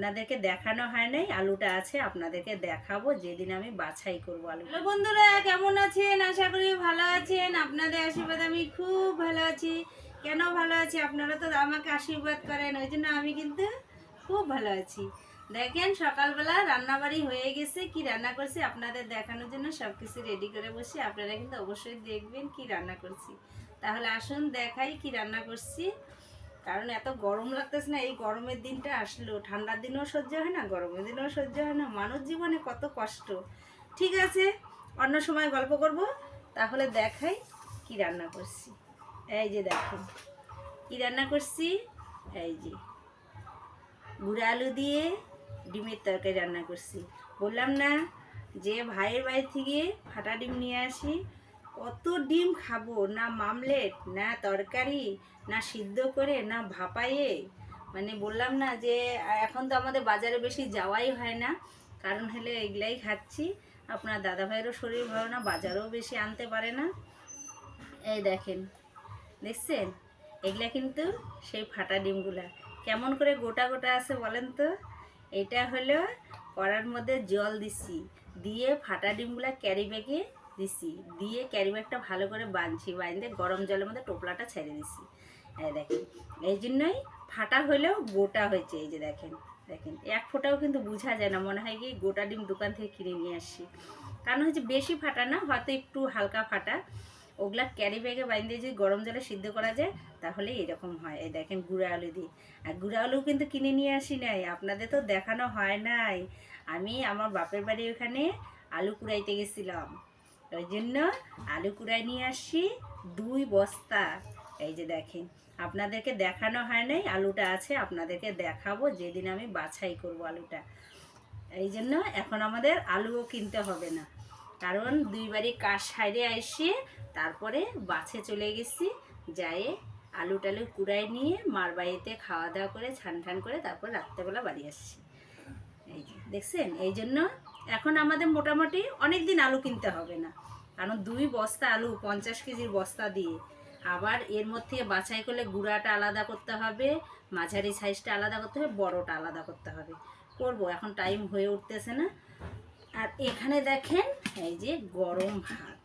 আপনাদেরকে দেখানো হয় নাই, আলুটা আছে, আপনাদেরকে দেখাবো, যেদিন আমি বাছাই করব আলু বন্ধুরা, কেমন আছেন? আশা করি ভালো আছেন। আপনাদের আশীর্বাদ আমি খুব ভালো আছি। কেন ভালো আছি? আপনারা তো আমাকে আশীর্বাদ করেন, ওই জন্য আমি কিন্তু খুব ভালো আছি। দেখেন, সকালবেলা রান্নাবাড়ি হয়ে গেছে, কি রান্না করছি আপনাদের দেখানোর জন্য সব কিছু রেডি করে বসে আপনারা কিন্তু অবশ্যই দেখবেন কি রান্না করছি। তাহলে আসুন দেখাই কি রান্না করছি। কারণ এত গরম লাগতেছে না, এই গরমের দিনটা আসলো ঠান্ডার দিনেও সহ্য হয় না, গরমের দিনেও সহ্য হয় না, মানুষ জীবনে কত কষ্ট। ঠিক আছে, অন্য সময় গল্প করব, তাহলে দেখাই কি রান্না করছি। এই যে দেখেন কি রান্না করছি? এই যে, গুঁড়া আলু দিয়ে ডিমের তরকারি রান্না করছি। বললাম না যে ভাইয়ের বাড়ি থেকে ফাটা ডিম নিয়ে আসি কত ডিম খাব? না মামলেট, না তরকারি, না সিদ্ধ করে, না ভাপাইয়ে মানে বললাম না যে, এখন তো আমাদের বাজারে বেশি যাওয়াই হয় না। কারণ হলে এগুলাই খাচ্ছি। আপনার দাদা ভাইয়েরও শরীর ভালো না, বাজারেও বেশি আনতে পারে না। এই দেখেন, দেখছেন? এগুলা কিন্তু সেই ফাটা ডিমগুলা। কেমন করে গোটা গোটা আছে বলেন তো? এটা হলো কড়ার মধ্যে জল দিছি দিয়ে ফাটা ডিমগুলা ক্যারি ব্যাগে দিছি, দিয়ে ক্যারি ব্যাগটা ভালো করে বাঁধছি বাঁধতে গরম জলের মধ্যে টোপলাটা ছেড়ে দিছি। এই দেখেন, এই জন্যই ফাটা হলেও গোটা হয়েছে, এই যে দেখেন দেখেন, এক ফোঁটাও কিন্তু বোঝা যায় না, মনে হয় কি গোটা ডিম দোকান থেকে কিনে নিয়ে আসি কারণ হচ্ছে বেশি ফাটা না, হয়তো একটু হালকা ফাটা। ওগুলা ক্যারি ব্যাগে বাইন্দে যদি গরম জলে সিদ্ধ করা যায়, তাহলে এরকম হয়। এই দেখেন গুঁড়া আলু দিয়ে। আর গুঁড়া আলু কিন্তু কিনে নিয়ে আসি নাই, আপনাদের তো দেখানো হয় নাই। আমি আমার বাপের বাড়ি ওখানে আলু কুড়াইতে গেছিলাম। ওই জন্য আলু কুড়াই নিয়ে আসি, দুই বস্তা। এই যে দেখেন, আপনাদেরকে দেখানো হয় নাই, আলুটা আছে, আপনাদেরকে দেখাবো যেদিন আমি বাছাই করব আলুটা। এই জন্য এখন আমাদের আলুও কিনতে হবে না। কারণ দুই বাড়ি কাজ সাইডে এসে তারপরে বাছে চলে গেছি, যায়ে আলু টালু কুড়াই নিয়ে মার বাড়িতে খাওয়া দাওয়া করে ছান ঠান করে তারপর রাত্রেবেলা বাড়ি আসছি। এই দেখছেন? এই জন্য এখন আমাদের মোটামুটি অনেক দিন আলু কিনতে হবে না। কারণ দুই বস্তা আলু, পঞ্চাশ কেজির বস্তা দিয়ে। আবার এর মধ্যে বাছাই করলে গুঁড়াটা আলাদা করতে হবে, মাঝারি সাইজটা আলাদা করতে হবে, বড়টা আলাদা করতে হবে। করব, এখন টাইম হয়ে উঠতেছে না। আর এখানে দেখেন, এই যে গরম ভাত।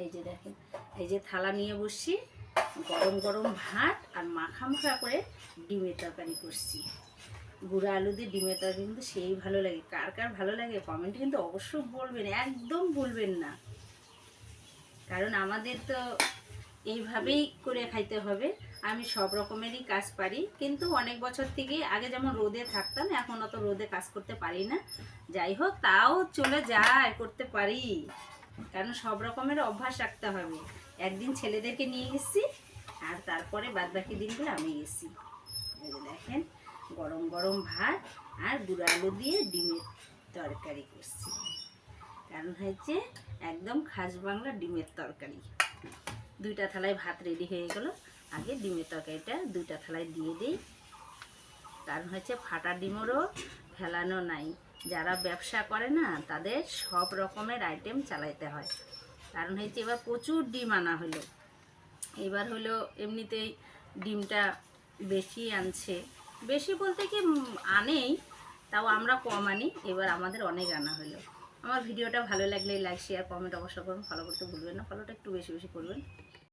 এই যে দেখেন, এই যে থালা নিয়ে বসছি, গরম গরম ভাত আর মাখা মাখা করে ডিমের তরকারি করছি। গুঁড়া আলু দিয়ে ডিমের তরকারি কিন্তু সেই ভালো লাগে। কার কার ভালো লাগে কমেন্ট কিন্তু অবশ্যই বলবেন, একদম বলবেন না। কারণ আমাদের তো এইভাবেই করে খাইতে হবে। আমি সব রকমেরই কাজ পারি, কিন্তু অনেক বছর থেকে আগে যেমন রোদে থাকতাম, এখন অত রোদে কাজ করতে পারি না। যাই হোক, তাও চলে যায়, করতে পারি। কারণ সব রকমের অভ্যাস রাখতে হবে। একদিন ছেলেদেরকে নিয়ে গেছি আর তারপরে বাদ বাকি দিনগুলো আমি গেছি দেখেন গরম গরম ভাত আর গুঁড়ো দিয়ে ডিমের তরকারি করছি। কারণ হয়েছে একদম খাস বাংলা ডিমের তরকারি। দুইটা থালায় ভাত রেডি হয়ে গেল। আগে ডিমের তরকারিটা দুইটা থালায় দিয়ে দিই। কারণ হচ্ছে ফাটা ডিমেরও ফেলানো নাই। যারা ব্যবসা করে না, তাদের সব রকমের আইটেম চালাইতে হয়। কারণ হচ্ছে এবার প্রচুর ডিম আনা হলো। এবার হলো এমনিতেই ডিমটা বেশি আনছে। বেশি বলতে কি আনেই, তাও আমরা কম আনি। এবার আমাদের অনেক আনা হলো। আমার ভিডিওটা ভালো লাগলে লাইক শেয়ার কমেন্ট অবশ্যই করুন ফলো করতে ভুলবেন না। ফলোটা একটু বেশি বেশি করবেন।